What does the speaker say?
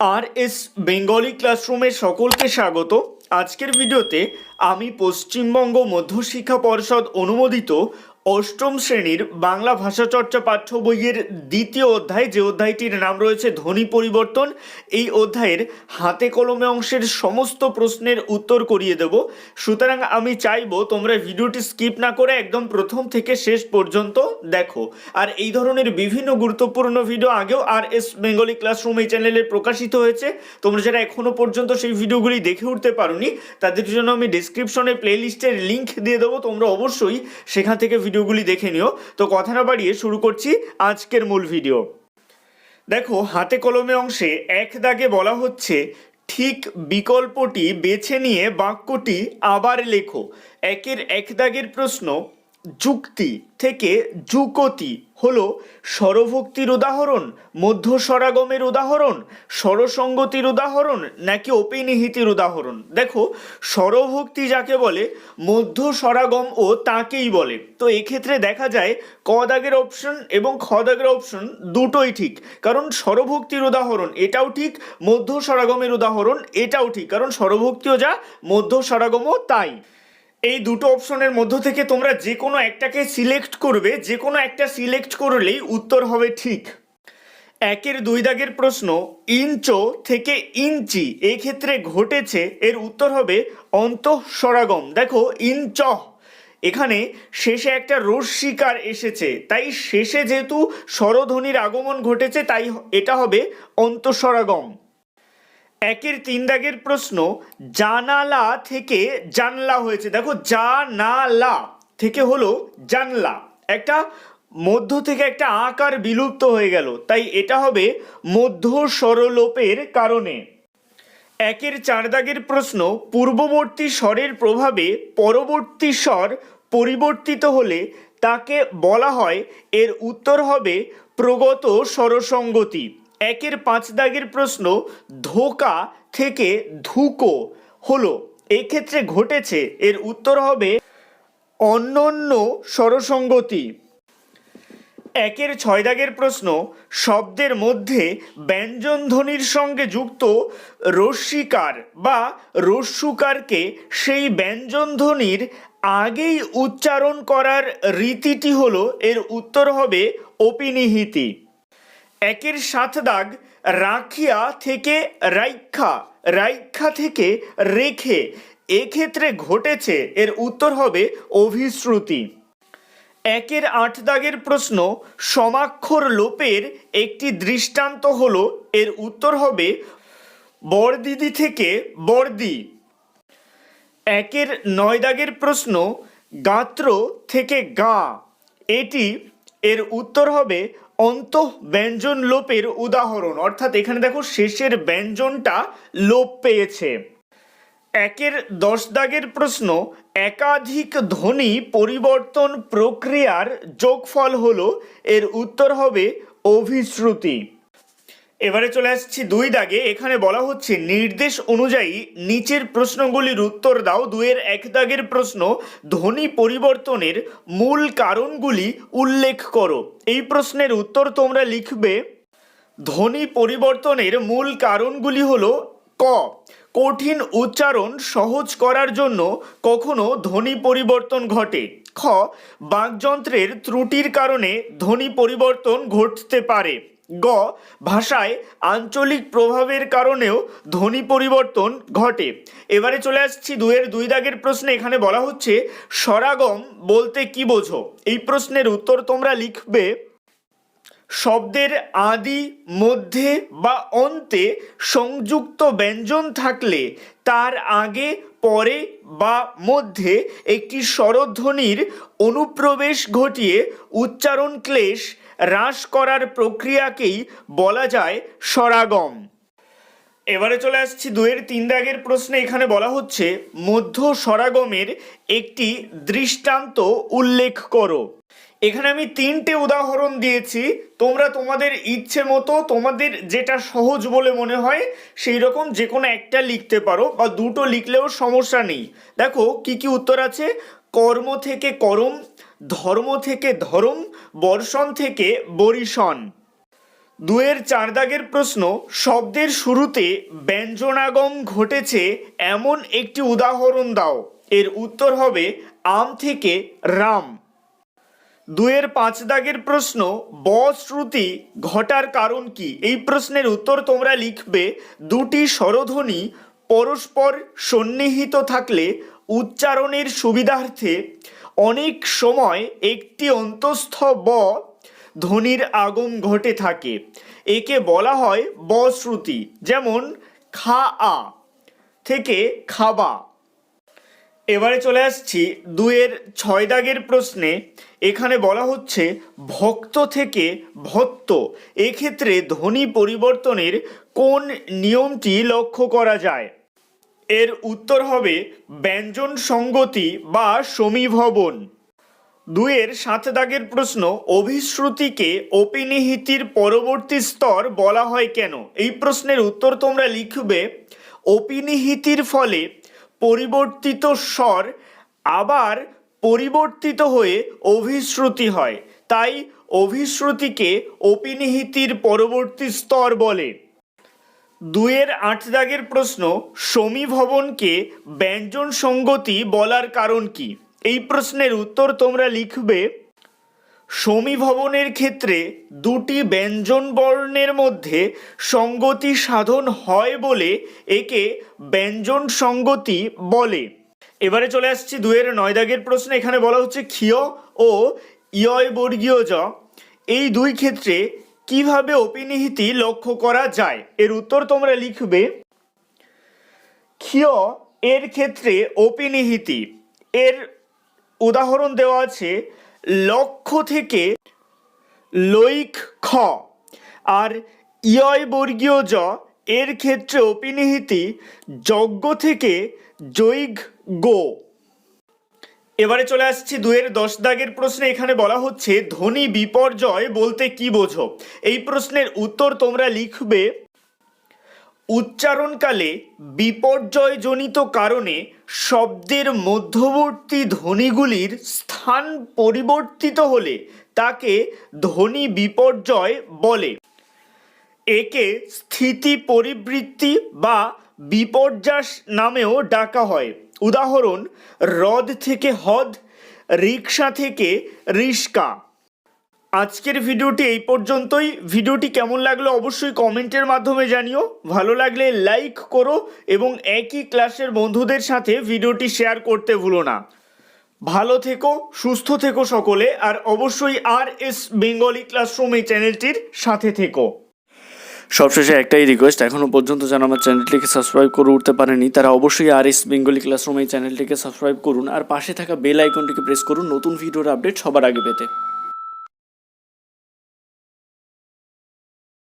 আর S Bengali ক্লাসরুমে সকলকে স্বাগত। আজকের ভিডিওতে আমি পশ্চিমবঙ্গ মধ্যশিক্ষা পর্ষদ অনুমোদিত অষ্টম শ্রেণির বাংলা ভাষা চর্চা পাঠ্য বইয়ের দ্বিতীয় অধ্যায়, যে অধ্যায়টির নাম রয়েছে ধ্বনি পরিবর্তন, এই অধ্যায়ের হাতে কলমে অংশের সমস্ত প্রশ্নের উত্তর করিয়ে দেব। সুতরাং আমি চাইব তোমরা ভিডিওটি স্কিপ না করে একদম প্রথম থেকে শেষ পর্যন্ত দেখো। আর এই ধরনের বিভিন্ন গুরুত্বপূর্ণ ভিডিও আগেও আর এস বেঙ্গলি ক্লাসরুম এই চ্যানেলে প্রকাশিত হয়েছে। তোমরা যারা এখনও পর্যন্ত সেই ভিডিওগুলি দেখে উঠতে পারোনি, তাদের জন্য আমি ডিসক্রিপশনে প্লেলিস্টের লিঙ্ক দিয়ে দেবো। তোমরা অবশ্যই সেখান থেকে ভিডিওগুলি দেখে নিও। তো কথা না বাড়িয়ে শুরু করছি আজকের মূল ভিডিও। দেখো, হাতে কলমে অংশে এক দাগে বলা হচ্ছে, ঠিক বিকল্পটি বেছে নিয়ে বাক্যটি আবার লেখো। একের এক দাগের প্রশ্ন যুক্তি থেকে যুকতি হলো স্বরভক্তির উদাহরণ, মধ্য স্বরাগমের উদাহরণ, স্বরসঙ্গতির উদাহরণ নাকি অপিনিহিতির উদাহরণ। দেখো, স্বরভক্তি যাকে বলে, মধ্য স্বরাগম ও তাকেই বলে। তো এক্ষেত্রে দেখা যায়, ক দাগের অপশন এবং খ দাগের অপশন দুটোই ঠিক। কারণ স্বরভক্তির উদাহরণ এটাও ঠিক, মধ্য স্বরাগমের উদাহরণ এটাও ঠিক। কারণ স্বরভক্তিও যা, মধ্য স্বরাগমও তাই। এই দুটো অপশনের মধ্য থেকে তোমরা যে কোনো একটাকে সিলেক্ট করবে, যে কোনো একটা সিলেক্ট করলেই উত্তর হবে ঠিক। একের দুই দাগের প্রশ্ন, ইঞ্চ থেকে ইঞ্চি এক্ষেত্রে ঘটেছে, এর উত্তর হবে অন্তঃস্বরাগম দেখো, ইঞ্চ। এখানে শেষে একটা রস্বীকার এসেছে, তাই শেষে যেহেতু স্বরধ্বনির আগমন ঘটেছে, তাই এটা হবে অন্তঃস্বরাগম একের তিন দাগের প্রশ্ন, জানালা থেকে জানলা হয়েছে। দেখো, জানালা থেকে হলো জানলা। একটা মধ্য থেকে একটা আকার বিলুপ্ত হয়ে গেল, তাই এটা হবে মধ্য স্বরলোপের কারণে। একের চার দাগের প্রশ্ন, পূর্ববর্তী স্বরের প্রভাবে পরবর্তী স্বর পরিবর্তিত হলে তাকে বলা হয়, এর উত্তর হবে প্রগত স্বরসঙ্গতি। একের পাঁচ দাগের প্রশ্ন ধোকা থেকে ধুকো হলো। এক্ষেত্রে ঘটেছে, এর উত্তর হবে অন্যান্য স্বরসঙ্গতি। একের ছয় দাগের প্রশ্ন শব্দের মধ্যে ব্যঞ্জন ধ্বনির সঙ্গে যুক্ত রস্যিকার বা রস্যুকারকে সেই ব্যঞ্জন ধ্বনির আগেই উচ্চারণ করার রীতিটি হলো, এর উত্তর হবে অপিনিহিতি। একের সাত দাগ রাখিয়া থেকে রাইখা রাইখা থেকে রেখে। এক্ষেত্রে ঘটেছে, এর উত্তর হবে অভিশ্রুতি। একের আট দাগের প্রশ্ন, সমাক্ষর লোপের একটি দৃষ্টান্ত হল, এর উত্তর হবে বড়দিদি থেকে বড়দি একের নয় দাগের প্রশ্ন, গাত্র থেকে গা। এটি এর উত্তর হবে অন্ত ব্যঞ্জন লোপের উদাহরণ। অর্থাৎ এখানে দেখো শেষের ব্যঞ্জনটা লোপ পেয়েছে। একের দশ দাগের প্রশ্ন, একাধিক ধ্বনি পরিবর্তন প্রক্রিয়ার যোগফল হলো। এর উত্তর হবে অভিশ্রুতি। এবারে চলে আসছি দুই দাগে। এখানে বলা হচ্ছে, নির্দেশ অনুযায়ী নিচের প্রশ্নগুলির উত্তর দাও। দুয়ের এক দাগের প্রশ্ন, ধ্বনি পরিবর্তনের মূল কারণগুলি উল্লেখ করো। এই প্রশ্নের উত্তর তোমরা লিখবে, ধ্বনি পরিবর্তনের মূল কারণগুলি হলো ক, কঠিন উচ্চারণ সহজ করার জন্য কখনো ধ্বনি পরিবর্তন ঘটে। খ, বাকযন্ত্রের ত্রুটির কারণে ধ্বনি পরিবর্তন ঘটতে পারে। গ, ভাষায় আঞ্চলিক প্রভাবের কারণেও ধ্বনি পরিবর্তন ঘটে। এবারে চলে আসছি দুয়ের দুই দাগের প্রশ্নে। এখানে বলা হচ্ছে স্বরাগম বলতে কি বোঝো? এই প্রশ্নের উত্তর তোমরা লিখবে, শব্দের আদি, মধ্যে বা অন্তে সংযুক্ত ব্যঞ্জন থাকলে তার আগে পরে বা মধ্যে একটি স্বরধ্বনির অনুপ্রবেশ ঘটিয়ে উচ্চারণ ক্লেশ হ্রাস করার প্রক্রিয়াকেই বলা যায় স্বরাগম। এবারে চলে আসছি দুয়ের তিন দাগের প্রশ্নে। এখানে বলা হচ্ছে, মধ্য স্বরাগমের একটি দৃষ্টান্ত উল্লেখ করো। এখানে আমি তিনটে উদাহরণ দিয়েছি। তোমরা তোমাদের ইচ্ছে মতো, তোমাদের যেটা সহজ বলে মনে হয়, সেই রকম যে কোনো একটা লিখতে পারো বা দুটো লিখলেও সমস্যা নেই। দেখো, কি কি উত্তর আছে? কর্ম থেকে করম, ধর্ম থেকে ধরম, বর্ষণ থেকে বরিশন দুয়ের চার দাগের প্রশ্ন, শব্দের শুরুতে ব্যঞ্জনাগম ঘটেছে, এমন একটি উদাহরণ দাও। এর উত্তর হবে আম থেকে রাম। দুয়ের পাঁচ দাগের প্রশ্ন ব শ্রুতি ঘটার কারণ কি? এই প্রশ্নের উত্তর তোমরা লিখবে, দুটি স্বরধ্বনি পরস্পর সন্নিহিত থাকলে উচ্চারণের সুবিধার্থে অনেক সময় একটি অন্তঃস্থ ব ধ্বনির আগম ঘটে থাকে। একে বলা হয় বশ্রুতি যেমন খা আ থেকে খাবা। এবারে চলে আসছি দুয়ের ছয় দাগের প্রশ্নে। এখানে বলা হচ্ছে ভক্ত থেকে ভক্ত এক্ষেত্রে ধ্বনি পরিবর্তনের কোন নিয়মটি লক্ষ্য করা যায়? এর উত্তর হবে ব্যঞ্জন সঙ্গতি বা সমীভবন। দুয়ের সাত দাগের প্রশ্ন, অভিশ্রুতিকে অপিনিহিতির পরবর্তী স্তর বলা হয় কেন? এই প্রশ্নের উত্তর তোমরা লিখবে, অপিনিহিতির ফলে পরিবর্তিত স্বর আবার পরিবর্তিত হয়ে অভিশ্রুতি হয়। তাই অভিশ্রুতিকে অপিনিহিতির পরবর্তী স্তর বলে। দুয়ের আট দাগের প্রশ্ন, সমীভবনকে ব্যঞ্জন সঙ্গতি বলার কারণ কি? এই প্রশ্নের উত্তর তোমরা লিখবে সমীভবনের ক্ষেত্রে দুটি ব্যঞ্জন বর্ণের মধ্যে সঙ্গতি সাধন হয় বলে একে ব্যঞ্জন সঙ্গতি বলে। এবারে চলে আসছি দুয়ের নয় দাগের প্রশ্ন। এখানে বলা হচ্ছে ক্ষীয় ও ইয় বর্গীয় জ। এই দুই ক্ষেত্রে কীভাবে অপিনিহিতি লক্ষ্য করা যায়? এর উত্তর তোমরা লিখবে, ক্ষীয় এর ক্ষেত্রে অপিনিহিতি। এর উদাহরণ দেওয়া আছে লক্ষ্য থেকে লৈক খ। আর ইয় বর্গীয় জ, এর ক্ষেত্রে অপিনিহিতি যজ্ঞ থেকে জৈগ গো। এবারে চলে আসছি দুয়ের দশ দাগের প্রশ্নে। এখানে বলা হচ্ছে ধ্বনি বিপর্যয় বলতে কি বোঝো? এই প্রশ্নের উত্তর তোমরা লিখবে, উচ্চারণকালে বিপর্যয়জনিত কারণে শব্দের মধ্যবর্তী ধ্বনিগুলির স্থান পরিবর্তিত হলে তাকে ধ্বনি বিপর্যয় বলে। একে স্থিতি পরিবৃত্তি বা বিপর্যাস নামেও ডাকা হয়। উদাহরণ, হ্রদ থেকে হদ রিক্সা থেকে রিস্কা আজকের ভিডিওটি এই পর্যন্তই। ভিডিওটি কেমন লাগল অবশ্যই কমেন্টের মাধ্যমে জানিও। ভালো লাগলে লাইক করো এবং একই ক্লাসের বন্ধুদের সাথে ভিডিওটি শেয়ার করতে ভুলো না। ভালো থেকো, সুস্থ থেকো সকলে, আর অবশ্যই আর এস বেঙ্গলি ক্লাসরুম এই চ্যানেলটির সাথে থেকো। সবশেষে একটাই রিকোয়েস্ট এখনও পর্যন্ত যারা আমার চ্যানেলটিকে সাবস্ক্রাইব করে উঠতে পারেনি, তারা অবশ্যই আর এস বেঙ্গলি ক্লাসরুম এই চ্যানেলটিকে সাবস্ক্রাইব করুন, আর পাশে থাকা বেল আইকনটিকে প্রেস করুন, নতুন ভিডিওর আপডেট সবার আগে পেতে।